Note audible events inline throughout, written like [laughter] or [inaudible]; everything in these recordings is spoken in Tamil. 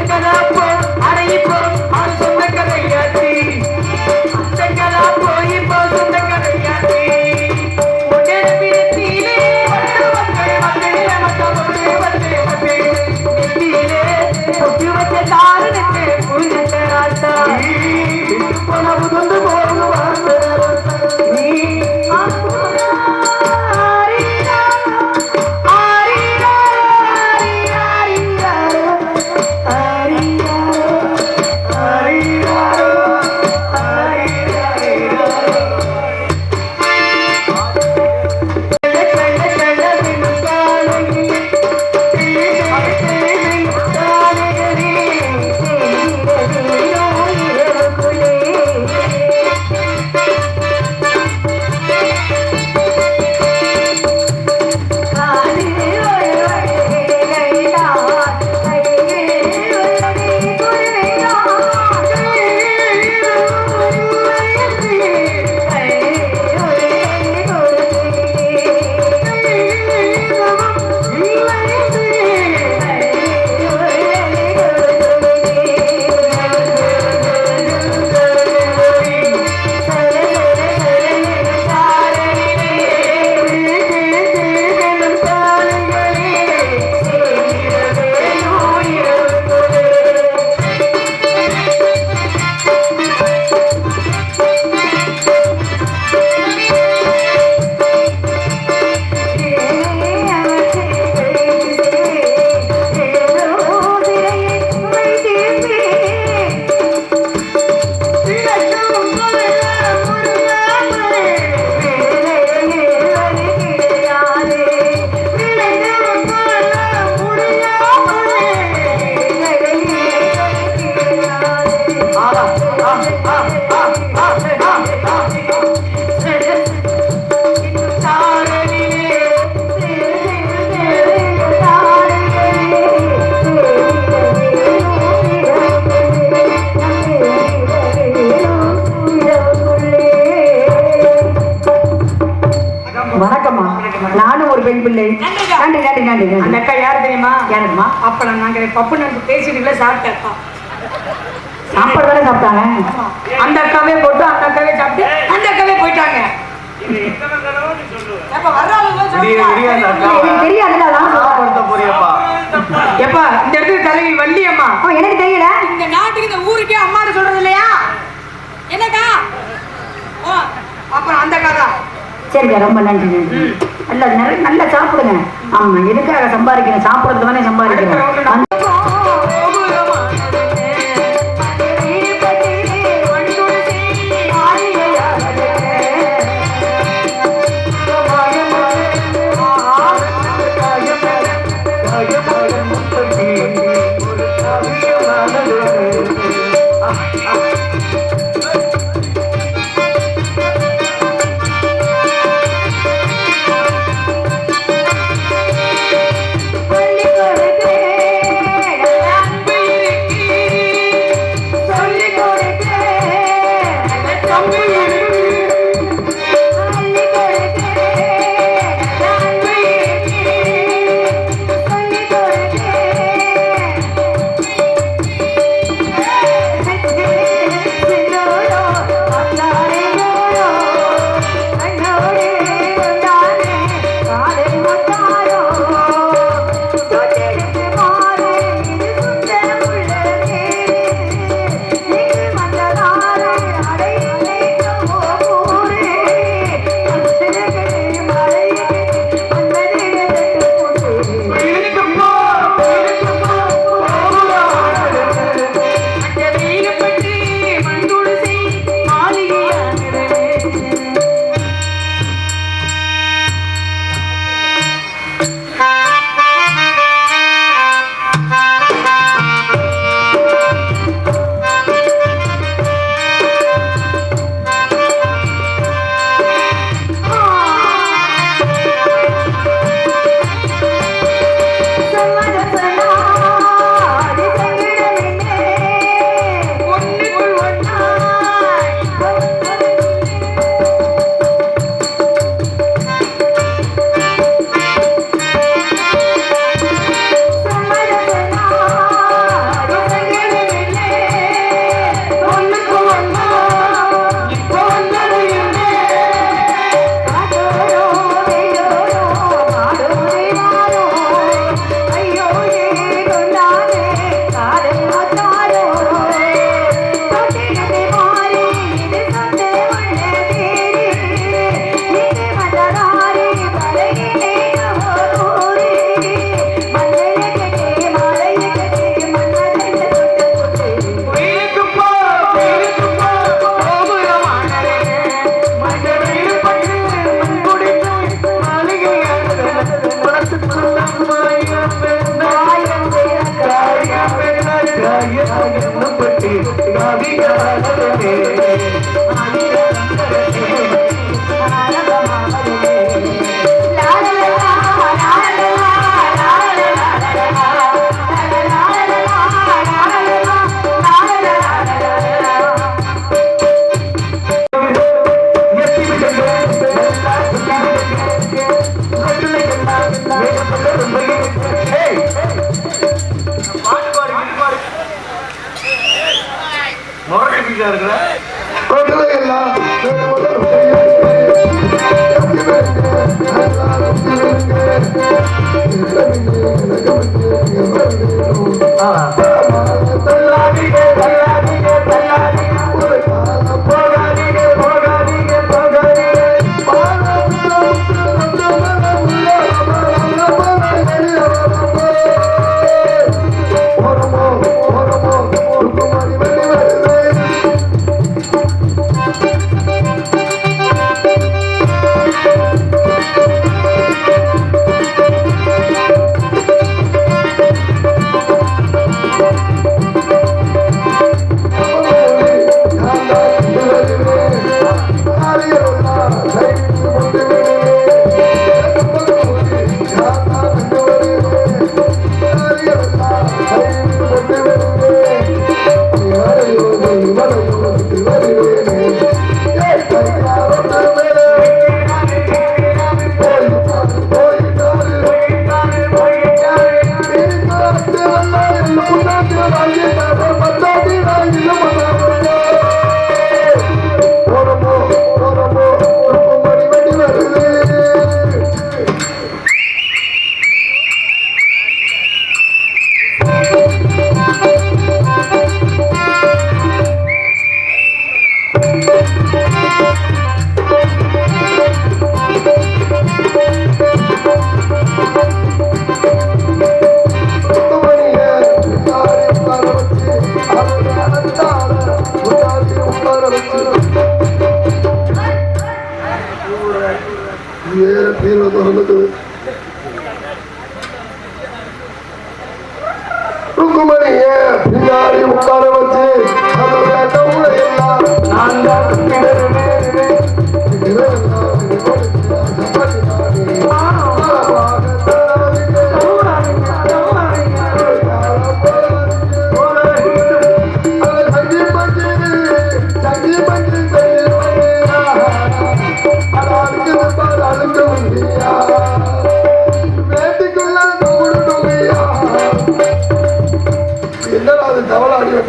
அந்த கதா அந்த அக்காவே போட்டு அந்த அக்காவே சாப்பிட்டு? அந்த அக்காவே போயிட்டாங்க எப்பா இந்த இடத்துக்கு எனக்கு தெரியல. இந்த நாட்டுக்கு இந்த ஊருக்கே அம்மான்னு சொல்றது இல்லையா? என்னக்கா? அப்புறம் அந்த கதை சரிங்க ரொம்ப நன்றி நல்ல நல்லா சாப்பிடுங்க. ஆமா எதுக்காக சம்பாதிக்கிறேன் சாப்பிடுறது சம்பாதிக்கிறேன்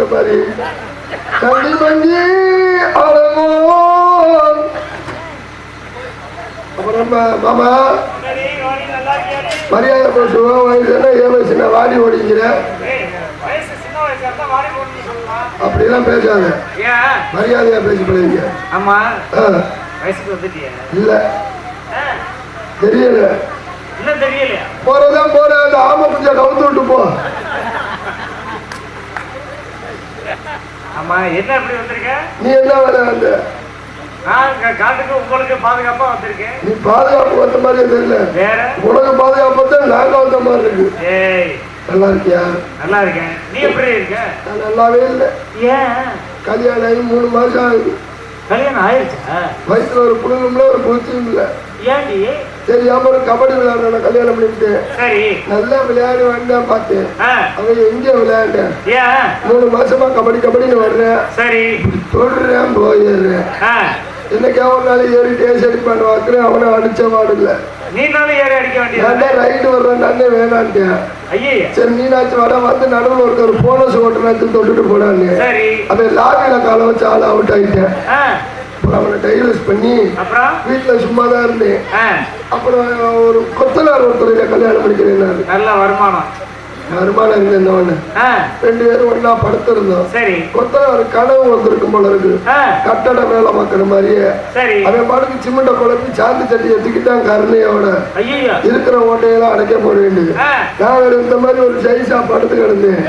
மாதிரி கண்டி மங்கி அழகோ அப்புறம் மாமா மரியாதை பேசுவோம் வயசு என்ன ஏன் வயசு என்ன வாடி ஓடிக்கிற அப்படிலாம் பேசாத மரியாதையா பேசி பழகிங்க ஆமா. ஆ, வயசுக்கு வந்துட்டியா. இல்ல. தெரியல. போறதான் போற அந்த ஆமை கொஞ்சம் கவுத்து விட்டு போ. ஆமா என்ன இப்படி வந்திருக்க? நீ என்ன வேலை வந்த? காட்டுக்கு உங்களுக்கு பாதுகாப்பா வந்திருக்கேன். நீ பாதுகாப்பு வந்த மாதிரியே தெரியல. வேற? உனக்கு பாதுகாப்பு தான் நாங்க வந்த மாதிரி இருக்கு. நல்லா இருக்கியா? நல்லா இருக்கேன். நீ எப்படி இருக்க? நான் நல்லாவே இல்லை. ஏன்? கல்யாணம் ஆகி மூணு மாசம் ஆகுது. கல்யாணம் ஆயிடுச்சா வயிற்றுல ஒரு புழுங்கும்ல ஒரு பூச்சியும் இல்லை. ஏன்டி? தெரியாம ஒரு கபடி விளையாடுறேன் கல்யாணம் பண்ணிவிட்டேன் சரி. நல்லா விளையாடி வந்தேன் பார்த்தேன் அவன் எங்க விளையாண்டேன். மூணு மாசமா கபடி கபடின்னு வர்றேன். சரி. தொடுறேன் போயிடுறேன். இன்னைக்கு அவன் நாள் ஏறி டேஸ் அடிப்பான் பார்க்குறேன் அவனை அடிச்ச வேண்டியது தான்? ரைட்டு வர்றேன் நானே வேணான்ட்டேன். சரி நீனாச்சும் வர வந்து நடுவில் ஒருத்தர் போனஸ் ஓட்டுனாச்சும் தொட்டுட்டு போனான்னு அவன் லாரியில காலை வச்சு ஆள் அவுட் ஆயிட்டேன். அவனை டைவர்ஸ் பண்ணி வீட்டில் சும்மா தான் இருந்தேன். அப்புறம் ஒரு கொத்தனார் ஒருத்தரையில கல்யாணம் பண்ணிக்கிறேன் நல்ல வருமானம். வருமானம் இருந்தேன் ரெண்டு பேரும் ஒண்ணா படுத்திருந்தோம். கொத்தனார் கனவு வந்திருக்கும் போல இருக்கு. கட்டட வேலை பார்க்குற மாதிரியே. அவன் பாட்டுக்கு சிமெண்ட குழப்பி சாந்து சட்டி எடுத்துக்கிட்டான் கருணையோட இருக்கிற ஓட்டையெல்லாம் அடைக்க போட வேண்டியது. நான் இந்த மாதிரி ஒரு சைஸா படுத்து கிடந்தேன்.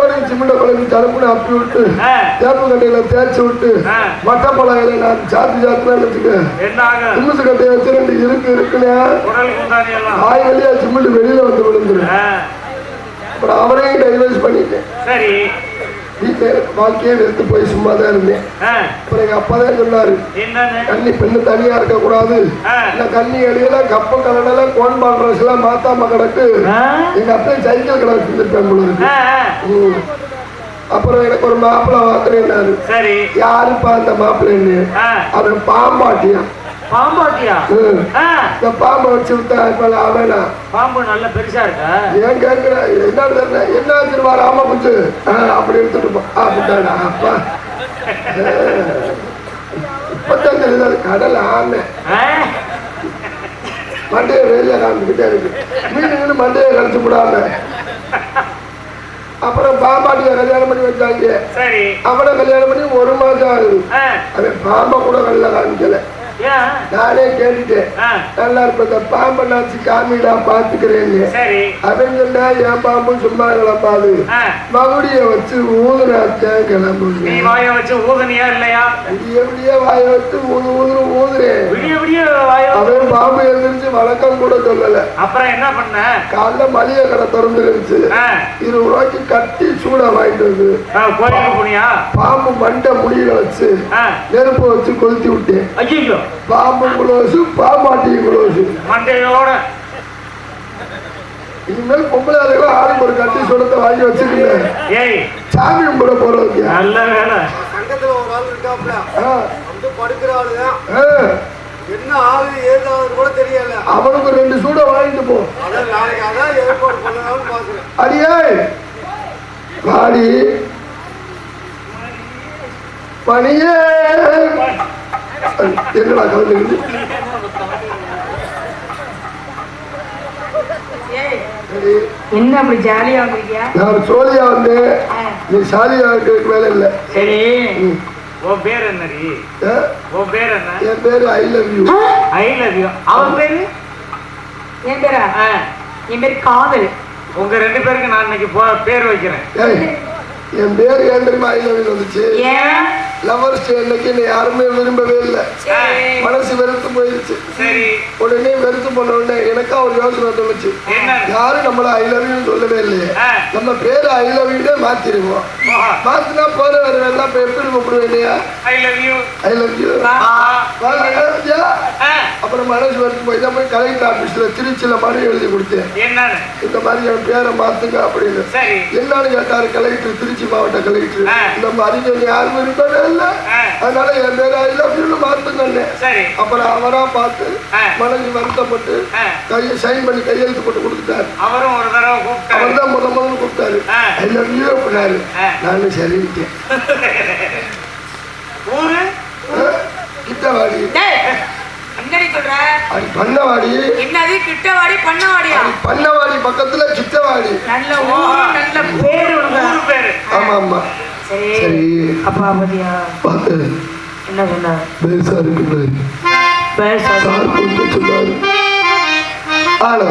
மாதிரி சிமெண்ட குழம்பி தரப்புன்னு அப்பி விட்டு தேப்பு கட்டையில தேய்ச்சி விட்டு ஆ, மட்டப்பழகையில நான் சாத்தி சாத்துறேன்னு வச்சுக்க தும்முசு கட்டையை வச்சு ரெண்டு இருக்கு இருக்குன்னு. ஆய் வழியா சிமெண்ட் வெளியில வந்து விழுந்துரும். ஆ, அப்புறம் அவரையும் டைவர்ஸ் பண்ணிட்டேன். சரி. வீட்டில் வாழ்க்கையே வெறுத்து போய் சும்மா தான் இருந்தேன் அப்புறம் எங்க அப்பா தான் சொன்னாரு கன்னி பெண்ணு தனியா இருக்க கூடாது ஆ, இந்த கன்னி அடியில கப்ப கடலாம் கோன் ட்ரெஸ் எல்லாம் மாத்தாம கிடக்கு. எங்க அப்பா சைக்கிள் கடை வச்சிருப்பேன் போல இருக்கு. அப்புறம் எனக்கு ஒரு மாப்பிள்ளை வாக்குறேன்னாரு யாருப்பா அந்த மாப்பிள்ளைன்னு? அவன் பாம்பாட்டியா. ஆ, இந்த பாம்பை வச்சு விட்டா இப்ப அவனா? பாம்பு நல்ல பெருசா இருக்கா? ஏன் கேட்கிற? என்ன என்ன வச்சிருவா ராம அப்படிட்டாடா அப்பா இப்பதான் தெரியுது அது கடல் ஆமை மண்டையை வெளியில காமிக்கிட்டே இருக்கு. மீன் மண்டையை கழிச்சு விடாம அப்புறம் பாம்பாட்டிய கல்யாணம் பண்ணி வச்சாங்க. அவனை கல்யாணம் பண்ணி ஒரு மாசம் ஆகுது. அவன் பாம்பை கூட கல்ல காமிக்கல. நானே கேட்டுட்டேன். நல்லா இருப்ப இந்த பாம்பை நாச்சு காமிடா பாத்துக்கிறேன்னு அவன் சொன்னா என் பாம்பு? சும்மா கிளம்பாது மகுடிய வச்சு ஊதுனாத்தான் கிளம்புங்க. வாய வச்சு ஊதனியா இல்லையா? எப்படியே வாய வச்சு ஊது ஊதுரு ஊதுறேன். விடிய விடிய அவன் பாம்பு எழுந்திரிச்சு வழக்கம் கூட சொல்லல. அப்புறம் என்ன பண்ண? காலைல மளிகை கடை திறந்து இருந்துச்சு ஆ, இருபது ரூபாய்க்கு கட்டி சூடா வாங்கிட்டு வந்து பாம்பு மண்டை முடியில வச்சு நெருப்பு வச்சு கொளுத்தி விட்டேன். ஐயோ பாம்பு குளோசு பாம்பாட்டி குளோசு மண்டையோட. இனிமேல் பொம்பளை ஆளுகளும் ஆளுக்கு ஒரு கட்டி சுடத்தை வாங்கி வச்சுக்கல ஏய். சாமி கும்பிட போறதுக்கு நல்ல வேலை. சங்கத்துல ஒரு ஆள் இருக்காப்ல வந்து படுக்கிற ஆளுதான் என்ன ஆளு ஏது ஆகுது கூட தெரியல. அவனுக்கு ரெண்டு சூட வாங்கிட்டு போ. அதான் நாளைக்கு அதான் ஏற்பாடு பண்ணலாம்னு பாக்குறேன். அடியே. வாடி. பணியே. என்னடா சரி, என்ன அப்படி ஜாலியா வந்திருக்கியா? நான் சோழியா வந்து நீ சாலியா இருக்கிறதுக்கு வேலை இல்லை. சரி. உன் பேர் என்னடி உன் பேர் என்ன? என் பேரு I love you I love you அவன் பேரு? என் பேரா? என் பேர் காதல். உங்க ரெண்டு பேருக்கு நான் இன்னைக்கு பேர் வைக்கிறேன். என் பேரு ஏன் தெரியுமா ஐ லவ் யூ வந்துச்சு? ஏன்? லவர்ஸ் அன்னைக்கு என்னை யாருமே விரும்பவே இல்லை. மனசு வெறுத்து போயிருச்சு சரி. உடனே வெறுத்து போன உடனே எனக்கா ஒரு யோசனை தோணுச்சு. யாரும் நம்மள ஐ லவ் யூ சொல்லவே இல்லையே. நம்ம பேரு ஐ லவ் யூ மாத்திருவோம். மாத்தினா போற வர எல்லாம் எப்படி கூப்பிடுவேன் இல்லையா I love you I love you அப்புறம் மனசு வெறுத்து போய் தான் போய் கலெக்டர் ஆபீஸ்ல திருச்சியில மனு எழுதி கொடுத்தேன். இந்த மாதிரி என் பேரை மாத்துங்க அப்படின்னு. என்னன்னு கேட்டாரு கலெக்டர் திருச்சி மாவட்ட கலெக்டர் ஆ. இந்த மாதிரி நீ யாரும் விரும்பவே இல்லை. அதனால என் பேரை ஐ லவ் யூ மாத்துங்கன்னு. அப்புறம் அவரா பார்த்து. மனசு வருத்தப்பட்டு. கையை சைன் பண்ணி கையெழுத்து போட்டு கொடுத்துட்டாரு. அவரும் ஒரு தடவை கூப்பிட்டாரு. அவர் தான் முத முதல்ல கூப்பிட்டாரு. ஐ லவ் யூ அப்படின்னாரு. நானும் [laughs] ஆ, கிட்டவாடி. பண்ணவாடி. என்னது கிட்டவாடி பண்ணவாடி பக்கத்துல கிட்டவாடி நல்ல நல்ல பேரு ஆமா ஆமா. சரி. அப்பா பத்தியா பார்த்து. என்ன சொன்னா? பெருசா இருக்குது பேர் சார் கொஞ்சம் சொன்னாரு. ஆளோ.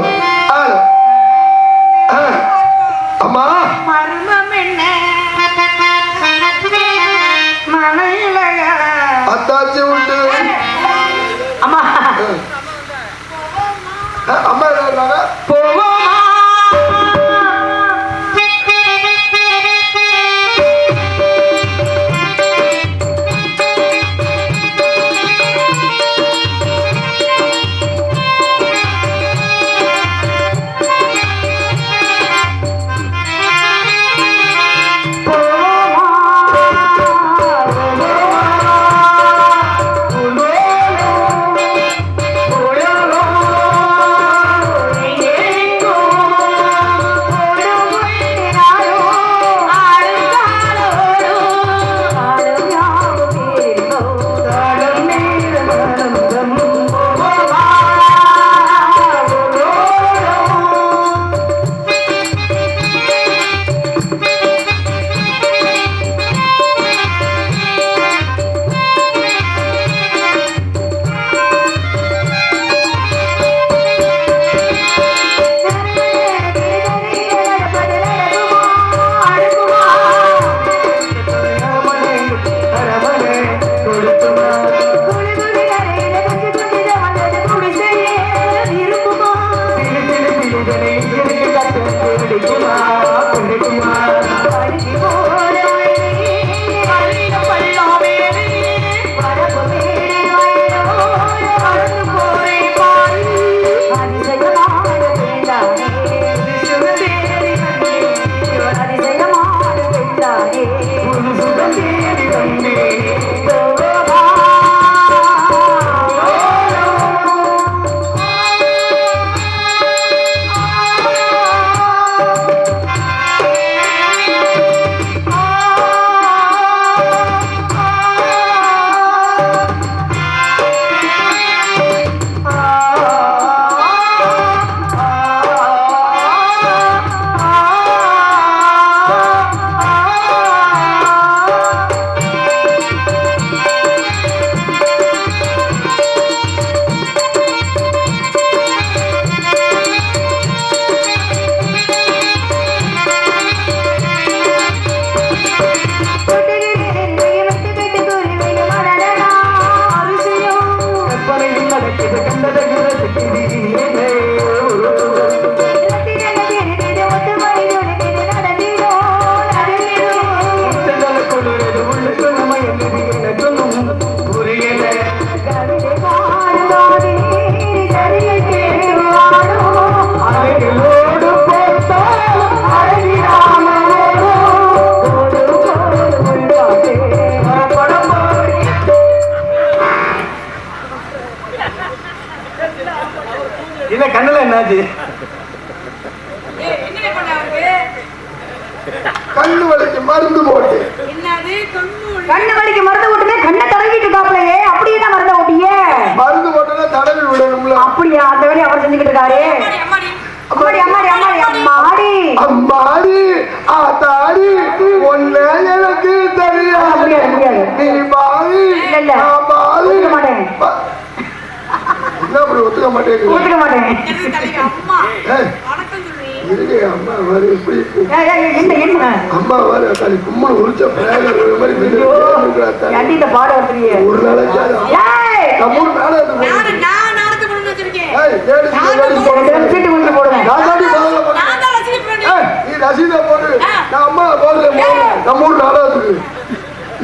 நாடகத்துக்கு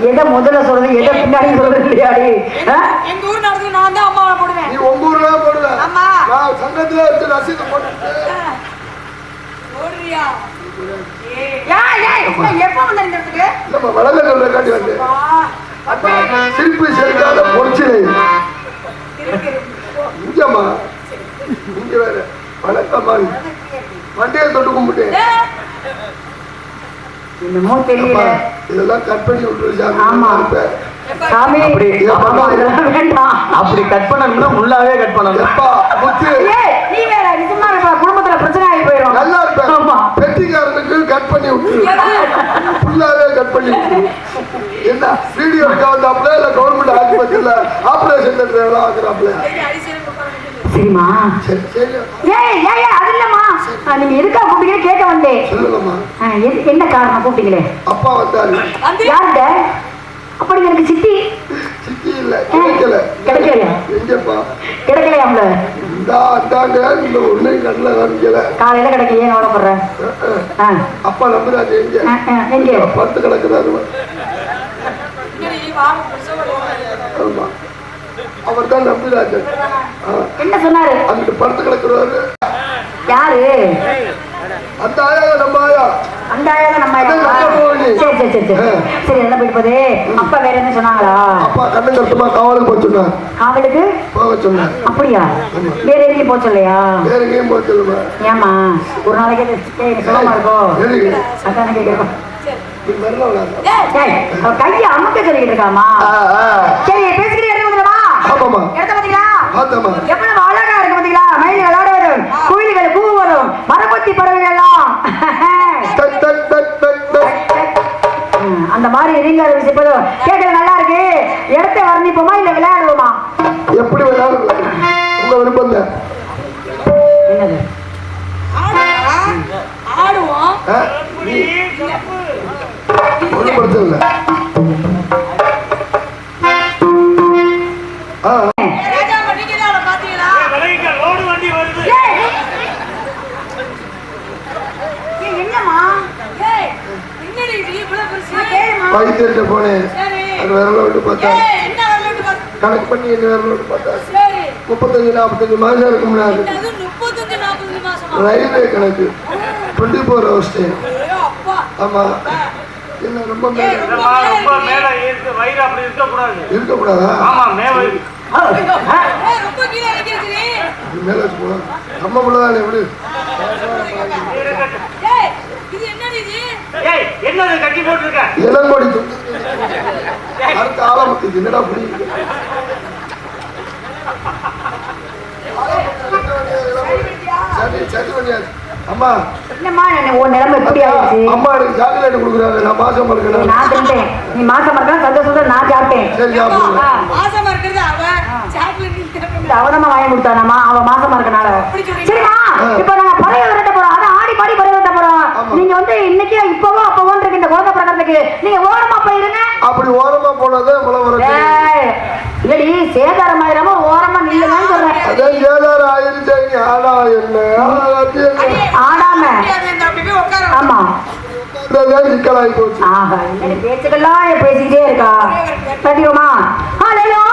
எதை முதல்ல சொல்றது எதை பின்னாடி சொல்றது இல்லையாடி? எங்க ஊர் நாடகத்துக்கு நான் தான் அம்மாவை போடுவேன். நீ உங்க ஊர்ல போடுவ. ஆமா. நான் சங்கத்துல வச்சு ரசீதை போட்டு போடுறியா? ஏய், ஏய், எப்ப வந்த இந்த இடத்துக்கு? நம்ம வளர்ந்த காட்டி வந்து சிரிப்பு செலுத்தாத பொறிச்சிலை. இங்கம்மா. இங்க வேற. வணக்கம்மா வண்டியை தொட்டு கும்பிட்டேன். என்னமோ தெரியல. இதெல்லாம் கட் பண்ணி விட்டுரு ஆமா. சாமி அப்படி அப்படி கட் பண்ணணும்னா முள்ளாவே கட் பண்ணணும். எப்பா முத்து ஏய், நீ வேற நிஜமா இருப்பா குடும்பத்துல பிரச்சனை ஆகி போயிடும் நல்லா இருப்பேன். பெட்டிக்காரனுக்கு கட் பண்ணி விட்டுரு. ஃபுல்லாவே கட் பண்ணி என்ன? வீடியோ எடுக்க வந்தாப்புல இல்ல கவர்மெண்ட் ஆஸ்பத்திரியில ஆபரேஷன் தேட்டர் ஆகுறாப்புல ஏய், அரிசியில உட்கார்ந்து சரிம்மா. சரி சரி. ஏய் அது இல்லம்மா. நீங்க எதுக்கா கூப்பிட்டீங்க? கேட்க வந்தேன். சொல்லுங்கம்மா என்ன காரணம் கூப்பிட்டீங்களே? அப்பா வந்தாரு. யார்கிட்ட? அப்படி எனக்கு சித்தி. சித்தி இல்ல கிடைக்கல. கிடைக்கலையா? எங்கப்பா? கிடைக்கலையாம்ல அந்தாங்க இந்த ஒண்ணு கண்ணுல காமிக்கல. காலையில கிடைக்க ஏன் கவலைப்படுற ஆ, அப்பா நம்புறாரு எங்க? படுத்து கிடக்குறாரு. ஆமா. அவர் தான் நம்பிராஜன் என்ன சொன்னாரு? அங்கிட்டு படுத்து கிடக்குறாரு. யாரு? அந்த ஆயா நம்ம ஆயா அந்த நம்ம. சரி சரி சரி. சரி சரி என்ன போயிட்டு அப்பா வேற என்ன சொன்னாங்களா? அப்பா கண்ணு கருத்துமா காவலுக்கு போக சொன்னார். காவலுக்கு? போக சொன்னார். அப்படியா? வேற எங்கேயும் வேற போக சொல்லுமா ஏமா ஒரு நாளைக்கு சுகமா இருக்கும் அதான் கேட்கிறோம் கையை அமுக்க இருக்காமா சரி பேசிக்கிட்டே வந்துடவா ஆமாமா எடுத்த பாத்தீங்களா? எவ்வளவு அழகா இருக்கு பாத்தீங்களா? மயில் குயில்கள் கூவுவதும் மரப்பத்தி பறவைகள் அந்த மாதிரி ரீங்கார விசிப்பதும் கேட்கறது நல்லா இருக்கு. இடத்த வர்ணிப்போமா இல்ல விளையாடுவோமா? எப்படி விளையாடுறது? உங்க விருப்பம் என்னது? ஆடுவோம். ஒண்ணும் பிரச்சனை இல்லை ஆ ஏய், ராஜா அம்மா, நீங்க தான் அவளை பாத்தீங்களா விலகிக்க லோடு வண்டி வருது ஏய், ஏய், என்னம்மா ஏய், என்னடி இது இவ்வளவு பெருசு? கேளும்மா. பைத்தியர்கிட்ட போனேன். அது விரல விட்டு பார்த்தா கணக்கு பண்ணி என்ன விரல விட்டு பார்த்தா. முப்பத்தஞ்சு நாற்பத்தஞ்சு மாசம்? இருக்கும்னா? ரயில்வே கணக்கு. டுவெண்ட்டி ஃபோர் ஹவர்ஸ் டைம் ஐயோ, அப்பா. ஆமா. என்ன ரொம்ப இருக்கக்கூடாது. மேல போலாம். நம்ம பிள்ளைதானே எப்படி என்னது கட்டி போட்டுருக்க? இளங்கொடி துண்டு அடுத்த ஆலமத்துக்கு என்னடா புரியுது சரி சரி பண்ணியாச்சு அம்மா. என்னம்மா நான் உன் நிலைமை எப்படி ஆயிடுச்சு? அம்மா எனக்கு சாக்லேட் கொடுக்குறாங்க. நான் மாசம் இருக்கேன் நான் தின்ட்டேன் நீ மாசம் இருக்க சந்தோஷம் நான் சாப்பிட்டேன். சரி மாசமா இருக்கிறது அவ. சாக்லேட் வாங்கி கொடுத்தானாமா அவ மாசமா இருக்கனால சரிம்மா இப்ப நாங்க பறவை விரட்ட போறோம். அதான் ஆடி பாடி பறவை விரட்ட போறோம். நீங்க வந்து இன்னைக்கு இருக்கு பிறக்கிறதுக்கு நீங்க ஓரமா போயிருங்க. அப்படி ஓரமா போனதே இவ்வளவு இல்லடி சேதாரம் ஆயிராம ஓரமா நில்லுங்கன்னு சொல்றேன். ஆயிருச்சு என்ன? ஆளாச்சு என்ன? ஆடாம. ஆமா. சிக்கலாகி போச்சு. ஆஹா இந்த பேச்சுக்கெல்லாம் பேசிக்கிட்டே இருக்கா? சத்தியமா ஹalleluya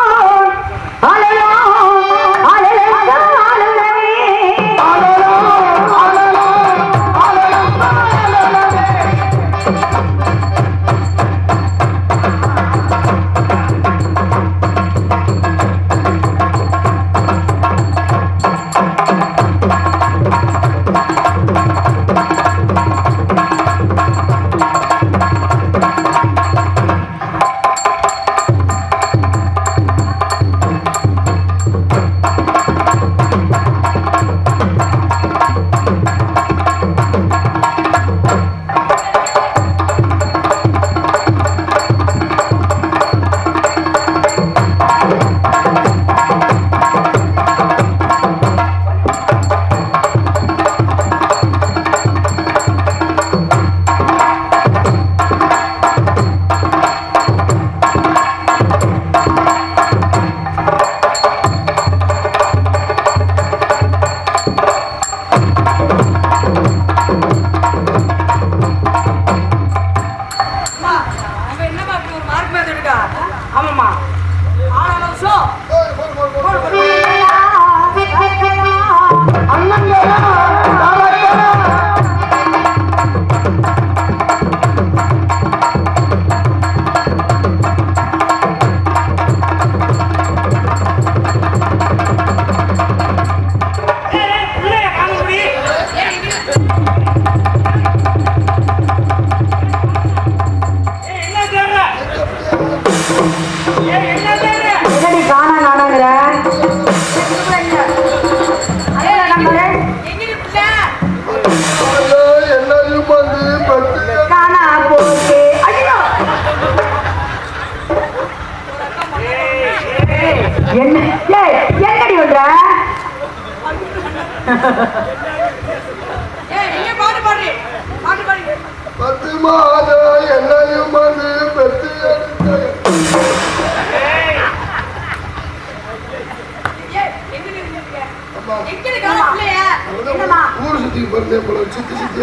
சுத்தி சுத்தி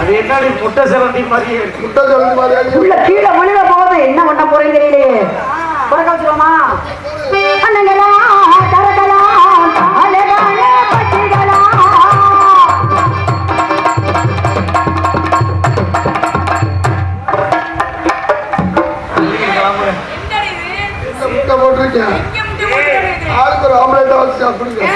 அது என்னடி முட்டை சிலந்தி மாதிரி முட்டை சிலந்தி மாதிரி உள்ள ஆளுக்கு ஒரு ஆம்பளை சாப்பிடுங்க.